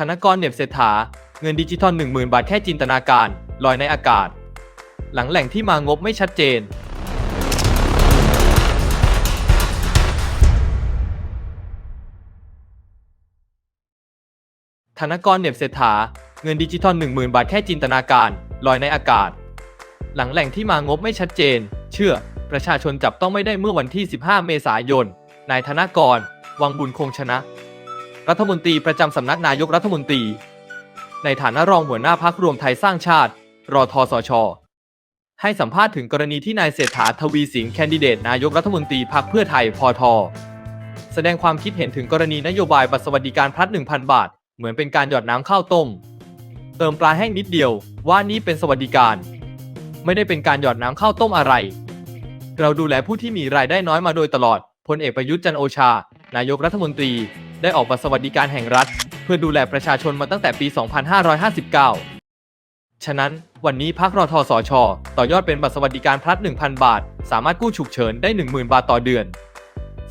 ธนกรเหน็บเศรษฐา เงินดิจิทัล 10,000 บาทแค่จินตนาการ ลอยในอากาศ หลังแหล่งที่มางบไม่ชัดเจน ธนกรเหน็บเศรษฐา เงินดิจิทัล 10,000 บาทแค่จินตนาการ ลอยในอากาศ หลังแหล่งที่มางบไม่ชัดเจน เชื่อ ประชาชนจับต้องไม่ได้เมื่อวันที่ 15 เมษายน นายธนกร วังบุญคงชนะ รัฐมนตรีประจำสำนักนายกรัฐมนตรี ในฐานะรองหัวหน้าพักรวมไทยสร้างชาติ รอทสช ให้สัมภาษณ์ถึงกรณีที่นายเศรษฐาทวีสินแคนดิเดตนายกรัฐมนตรีพักเพื่อไทยพอทแสดงความคิดเห็นถึงกรณีนโยบายบัตรสวัสดิการพลัด 1,000 บาท เหมือนเป็นการหยอดน้ำข้าวต้ม เติมปลาแห้งนิดเดียวว่านี้เป็นสวัสดิการ ไม่ได้เป็นการหยอดน้ำข้าวต้มอะไร เราดูแลผู้ที่มีรายได้น้อยมาโดยตลอดพลเอกประยุทธ์จันโอชา นายกรัฐมนตรีได้ออกบัตรสวัสดิการแห่งรัฐ เพื่อดูแลประชาชนมาตั้งแต่ปี 2559 ฉะนั้นวันนี้พักรอทสชต่อยอดเป็นบัตรสวัสดิการพลัด 1,000 บาท สามารถกู้ฉุกเฉินได้ 10,000 บาทต่อเดือน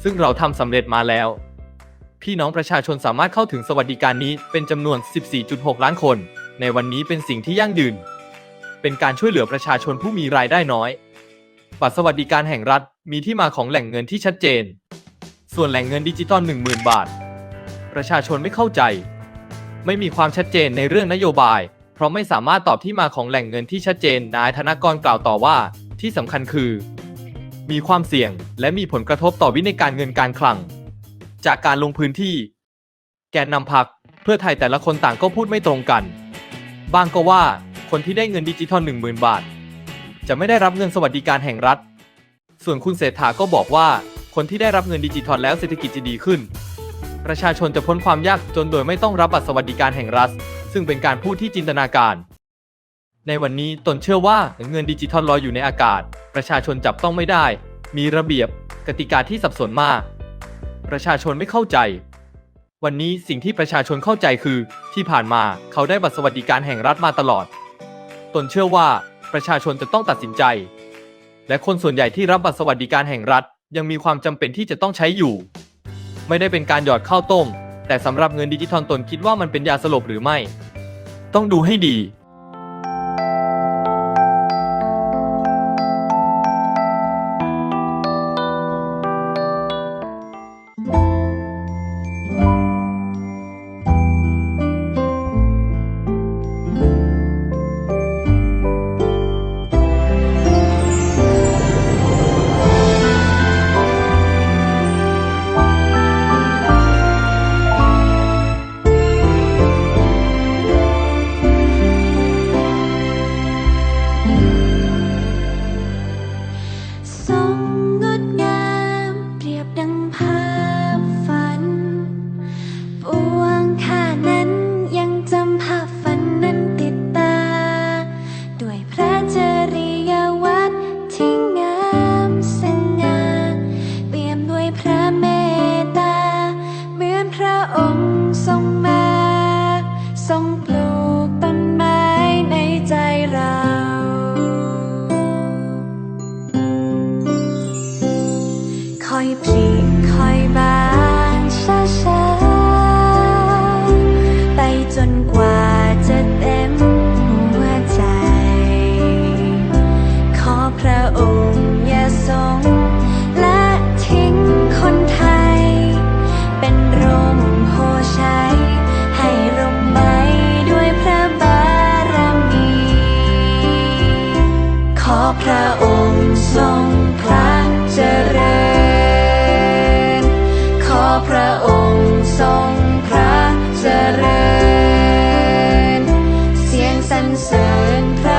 ซึ่งเราทำสำเร็จมาแล้ว พี่น้องประชาชนสามารถเข้าถึงสวัสดิการนี้เป็นจำนวน 14.6 ล้านคน ในวันนี้เป็นสิ่งที่ยั่งยืน เป็นการช่วยเหลือประชาชนผู้มีรายได้น้อย บัตรสวัสดิการแห่งรัฐมีที่มาของแหล่งเงินที่ชัดเจน ส่วนแหล่งเงินดิจิตอล10,000 บาท ประชาชนไม่เข้าใจ ไม่มีความชัดเจนในเรื่องนโยบาย เพราะไม่สามารถตอบที่มาของแหล่งเงินที่ชัดเจน นายธนกรกล่าวต่อว่า ที่สำคัญคือ มีความเสี่ยงและมีผลกระทบต่อวินัยการเงินการคลัง จากการลงพื้นที่ แกนนำพักเพื่อไทยแต่ละคนต่างก็พูดไม่ตรงกัน บางก็ว่าคนที่ได้เงินดิจิทัล10,000 บาท จะไม่ได้รับเงินสวัสดิการแห่งรัฐ ส่วนคุณเศรษฐาก็บอกว่า คนที่ได้รับเงินดิจิทัลแล้วเศรษฐกิจจะดีขึ้น ประชาชนจะพ้นความยากจนโดยไม่ต้องรับบัตรสวัสดิการแห่งรัฐ ซึ่งเป็นการพูดที่จินตนาการ ในวันนี้ตนเชื่อว่าเงินดิจิทัลลอยอยู่ในอากาศ ประชาชนจับต้องไม่ได้ มีระเบียบ กติกาที่สับสนมาก ประชาชนไม่เข้าใจ วันนี้สิ่งที่ประชาชนเข้าใจคือ ที่ผ่านมาเขาได้บัตรสวัสดิการแห่งรัฐมาตลอด ตนเชื่อว่าประชาชนจะต้องตัดสินใจ และคนส่วนใหญ่ที่รับบัตรสวัสดิการแห่งรัฐ ยังมีความจำเป็นที่จะต้องใช้อยู่ ไม่ได้เป็นการหยอดข้าวต้ม แต่สำหรับเงินดิจิทัลตนคิดว่ามันเป็นยาสลบหรือไม่ ต้องดูให้ดี and sand clouds.